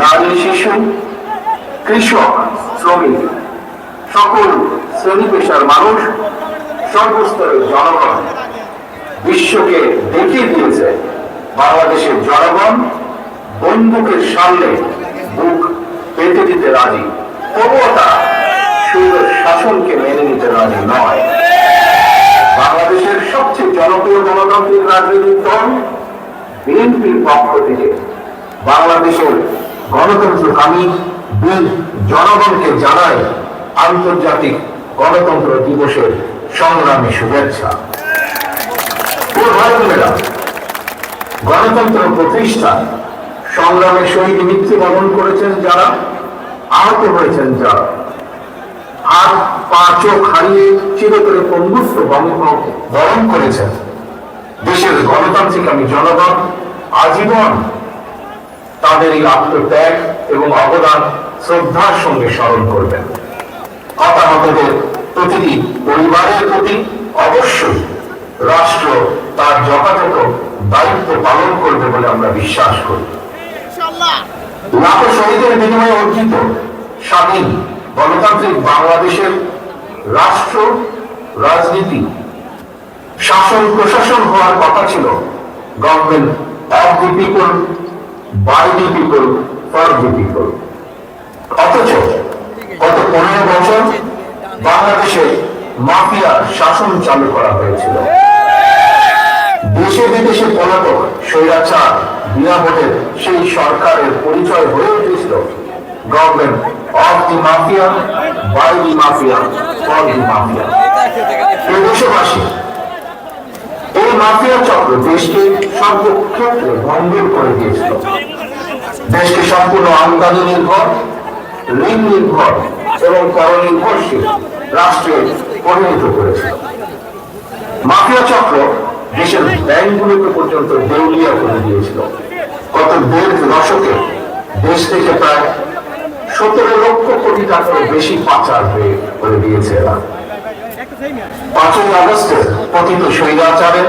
নারী, শিশু, কৃষক, শ্রমিক, সকল শ্রেণি পেশার মানুষ সর্বস্তরের জনগণ বিশ্বকে দেখিয়ে দিয়েছে বাংলাদেশের জনগণ বন্দুকের সামনে বুক পেতে দিতে রাজি। তবুও তারা সুন্দর শাসনকে মেনে নিতে রাজি নয়। বাংলাদেশের সবচেয়ে জনপ্রিয় গণতান্ত্রিক রাজনৈতিক দল বিএনপির পক্ষ থেকে বাংলাদেশের গণতন্ত্রকামী বীর জনগণকে জানায় আন্তর্জাতিক গণতন্ত্র দিবসের সংগ্রামী শুভেচ্ছা। গণতন্ত্র প্রতিষ্ঠা সংগ্রামের শহীদ মৃত্যুবরণ করেছেন যারা, আহত হয়েছেন যারা। হাত, পা, চোখ হারিয়ে চিরতরে পঙ্গুত্ব বরণ করেছেন। দেশের গণতান্ত্রিক আমি জনগণ, আজীবন তাদের এই আত্মত্যাগ এবং অবদান শ্রদ্ধার সঙ্গে স্মরণ করবেন। হতাহতদের প্রতিটি পরিবারের প্রতি অবশ্যই রাষ্ট্র তার যথাযথ দায়িত্ব পালন করবে বলে আমরা বিশ্বাস করি। লাখো শহীদের বিনিময়ে অর্জিত স্বাধীন গণতান্ত্রিক বাংলাদেশের রাষ্ট্র রাজনীতি শাসন প্রশাসন হওয়ার কথা ছিল। গভর্নমেন্ট অফ দি পিপল সেই সরকারের পরিচয় হয়ে উঠেছিল। Government of the mafia by the mafia for the mafia দেশবাসী, এই মাফিয়া চক্র দেশকে সর্বক্ষেত্রে ভঙ্গুর করে দিয়েছিল। দেশকে সম্পূর্ণ আমদানি নির্ভর, ঋণ নির্ভর এবং কর নির্ভরশীল রাষ্ট্রে পরিণত করেছিল মাফিয়া চক্র দেশের ব্যাংকগুলোকে পর্যন্ত দেউলিয়া করে দিয়েছিল। গত দেড় দশকে দেশ থেকে প্রায় সতেরো লক্ষ কোটি টাকার বেশি পাচার হয়ে করে দিয়েছে এরা। পাঁচই আগস্টের পতিত স্বৈরাচারের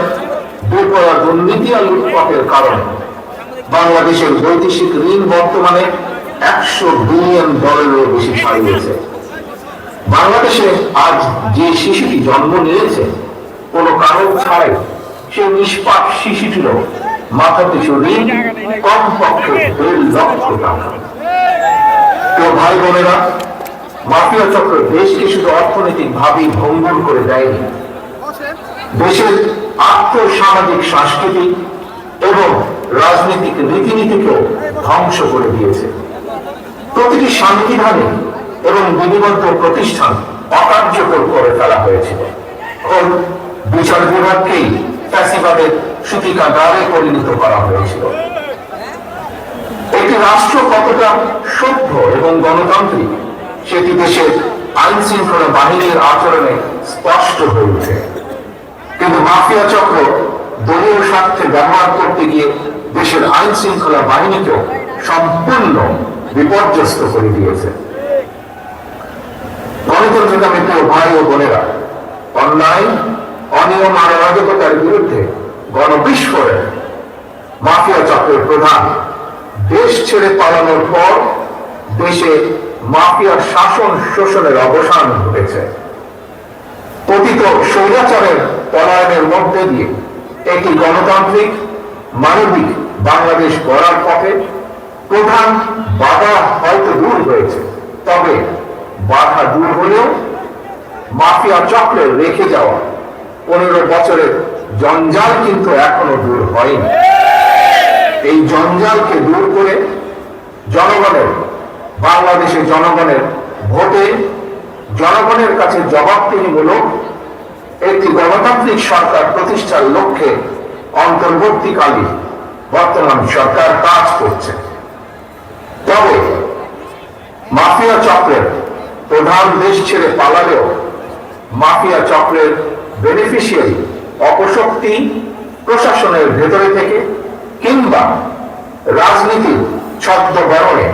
বেপরা দুর্নীতি আর লুটপাটের কারণে বাংলাদেশের বৈদেশিক ঋণ বর্তমানে একশো বিলিয়ন ডলারেরও বেশি ছাড়িয়েছে। বাংলাদেশে আজ যে শিশুটি জন্ম নিয়েছে, কোনো কারণ ছাড়াই সে নিষ্পাপ শিশুটিরও মাথা পিছু ঋণ কমপক্ষে দেড় লক্ষ টাকা। ভাই বোনেরা, মাফিয়া চক্র দেশকে শুধু অর্থনৈতিক ভাবেই ভঙ্গুর করে দেয়নি, দেশের আর্থসামাজিক সাংস্কৃতিক এবং রাজনৈতিক রীতিনীতিকেও ধ্বংস করে দিয়েছে। প্রতিটি সাংবিধানিক এবং বিধিবদ্ধ প্রতিষ্ঠান অকার্যকর করে ফেলা হয়েছিল। এখন বিচার বিভাগকেই ফ্যাসিবাদের সূতিকাগারে পরিণত করা হয়েছিল। একটি রাষ্ট্র কতটা সভ্য এবং গণতান্ত্রিক, সেটি দেশের আইন শৃঙ্খলা বাহিনীর আচরণে স্পষ্ট হয়ে ওঠে কিন্তু মাফিয়া চক্র দলীয় স্বার্থে ব্যবহার করতে গিয়ে দেশের আইন শৃঙ্খলা বাহিনীকেও সম্পূর্ণ বিপর্যস্ত করে দিয়েছে। ভাই ও বোনেরা, অন্যায়, অনিয়ম আর অরাজকতার বিরুদ্ধে গণবিস্ফোরণ। মাফিয়া চক্রের প্রধান, দেশ ছেড়ে পালানোর পর দেশে মাফিয়ার শাসন শোষণের অবসান ঘটেছে। পতিত স্বৈরাচারের পলায়নের মধ্যে দিয়ে একটি গণতান্ত্রিক, মানবিক বাংলাদেশ গড়ার পথে প্রধান বাধা হয়তো দূর হয়েছে, তবে বাধা দূর হলেও মাফিয়া চক্রের রেখে যাওয়া পনেরো বছরের জঞ্জাল কিন্তু এখনও দূর হয়নি। এই জঞ্জালকে দূর করে জনগণের, বাংলাদেশের জনগণের ভোটে জনগণের কাছে জবাবদিহিমূলক একটি গণতান্ত্রিক সরকার প্রতিষ্ঠার লক্ষ্যে অন্তর্বর্তীকালীন বর্তমান সরকার কাজ করছে। তবে মাফিয়া চক্রের প্রধান দেশ ছেড়ে পালালেও মাফিয়া চক্রের বেনিফিশিয়ারি অপশক্তি প্রশাসনের ভেতরে থেকে কিংবা রাজনীতির ছদ্মবরণে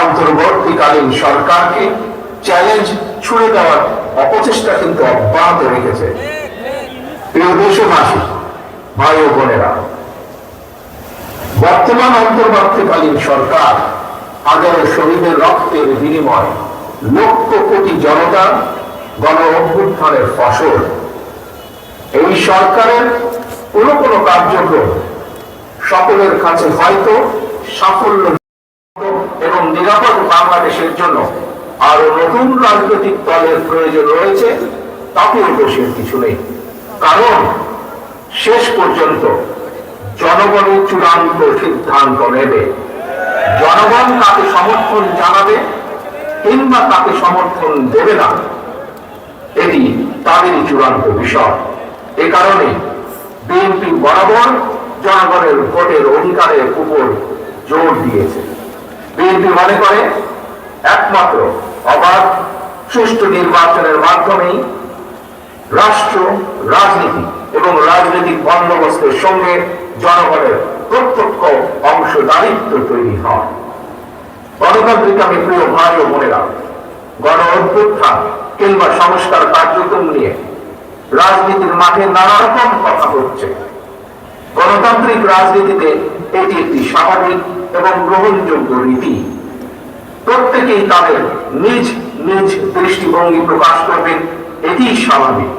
অন্তর্বর্তীকালীন সরকারকে চ্যালেঞ্জ ছুড়ে দেওয়ার অপচেষ্টা কিন্তু অব্যাহত রেখেছে। প্রিয় দেশবাসী, ভাই ও বোনেরা, বর্তমান অন্তর্বর্তীকালীন সরকার হাজারো শহীদের রক্তের বিনিময় লক্ষ কোটি জনতা গণ অভ্যুত্থানের ফসল। এই সরকারের কোনো কোনো কার্যক্রম সকলের কাছে হয়তো সাফল্য এবং নিরাপদ বাংলাদেশের জন্য আরও নতুন রাজনৈতিক দলের প্রয়োজন রয়েছে, তাতেও দোষের কিছু নেই। কারণ শেষ পর্যন্ত জনগণই চূড়ান্ত সিদ্ধান্ত নেবে। জনগণ তাকে সমর্থন জানাবে কিংবা তাকে সমর্থন দেবে না, এটি তাদেরই চূড়ান্ত বিষয়। এ কারণে বিএনপি বরাবর জনগণের ভোটের অধিকারের উপর জোর দিয়েছে। বিএনপি মনে করে, একমাত্র অবাধ, সুষ্ঠু নির্বাচনের মাধ্যমেই রাষ্ট্র, রাজনীতি এবং রাজনৈতিক বন্দোবস্তের সঙ্গে জনগণের প্রত্যক্ষ অংশদারিত্ব তৈরি হয়। গণতান্ত্রিক আমি প্রিয় ভাই ও বোনেরা, গণ অভ্যুত্থান কিংবা সংস্কার কার্যক্রম নিয়ে রাজনীতির মাঠে নানা রকম কথা হচ্ছে। গণতান্ত্রিক রাজনীতিতে এটি একটি স্বাভাবিক এবং গ্রহণযোগ্য রীতি। প্রত্যেকেই তাদের নিজ নিজ দৃষ্টিভঙ্গি প্রকাশ করবেন এটি স্বাভাবিক।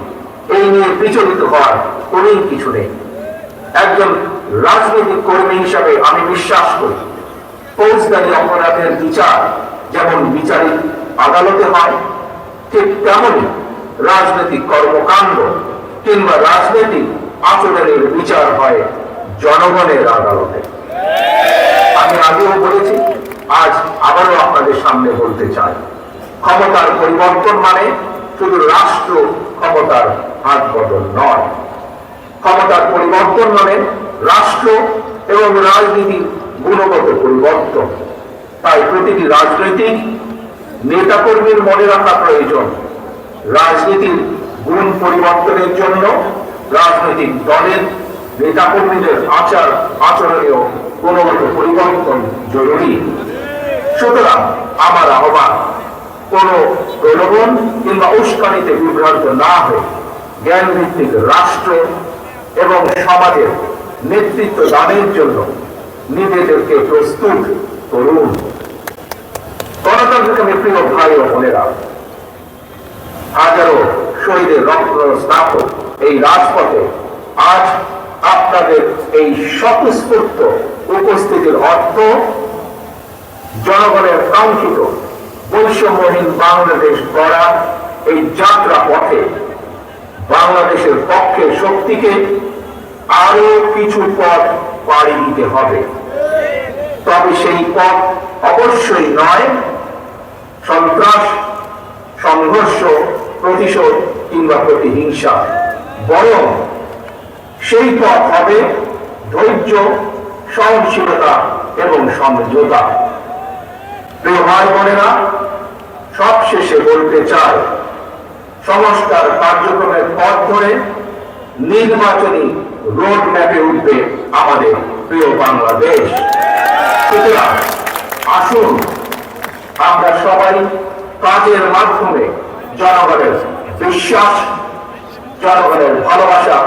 এই নিয়ে বিচলিত হওয়ার কোনোই কিছু নেই। একজন রাজনৈতিক কর্মী হিসাবে আমি বিশ্বাস করি, ফৌজদারি অপরাধের বিচার যেমন বিচারিক আদালতে হয়, ঠিক তেমনই রাজনৈতিক কর্মকাণ্ড কিংবা রাজনৈতিক আচরণের বিচার হয় জনগণের আদালতে। আমি আগেও বলেছি আজ আবারও আপনাদের সামনে বলতে চাই, ক্ষমতার পরিবর্তন মানে শুধু রাষ্ট্র ক্ষমতার হাত বদল নয়। ক্ষমতার পরিবর্তন মানে রাষ্ট্র এবং রাজনীতির গুণগত পরিবর্তন। তাই প্রতিটি রাজনৈতিক নেতাকর্মীর মনে রাখা প্রয়োজন, রাজনীতির গুণ পরিবর্তনের জন্য রাজনৈতিক দলের নেতাকর্মীদের আচার আচরণেও গুণগত পরিবর্তন জরুরি। সুতরাং আমার আহ্বান, কোন প্রলোভন কিংবা উস্কানিতে বিভ্রান্ত না হয়ে জ্ঞান ভিত্তিক রাষ্ট্র এবং সমাজের নেতৃত্ব দানের জন্য নিজেদেরকে প্রস্তুত করুন। গণতান্ত্রিক প্রিয় ভাই ও বোনেরা, হাজারো শহীদের রক্ত স্নাত এই রাজপথে আজ আপনাদের এই স্বতঃস্ফূর্ত উপস্থিতির অর্থ জনগণের কাঙ্ক্ষিত বৈষম্যহীন বাংলাদেশ গড়া এই যাত্রা পথে বাংলাদেশের পক্ষে শক্তিকে আরও কিছু পথ পাড়ি দিতে হবে। তবে সেই পথ অবশ্যই নয়, সন্ত্রাস, সংঘর্ষ, প্রতিশোধ কিংবা প্রতিহিংসা। বরং সেই পথ হবে ধৈর্য, সহনশীলতা এবং সমঝোতা সবশেষে বলতে চাই, সংস্কার কার্যক্রমের পথ ধরে নির্বাচনী রোড ম্যাপে উঠবে আমাদের প্রিয় বাংলাদেশ। সুতরাং আসুন আমরা সবাই কাজের মাধ্যমে জনগণের বিশ্বাস, জনগণের ভালোবাসা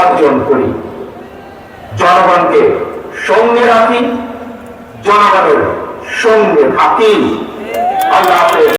অর্জন করি। জনগণকে সঙ্গে রাখি, জনগণের সঙ্গে থাকি আল্লাহ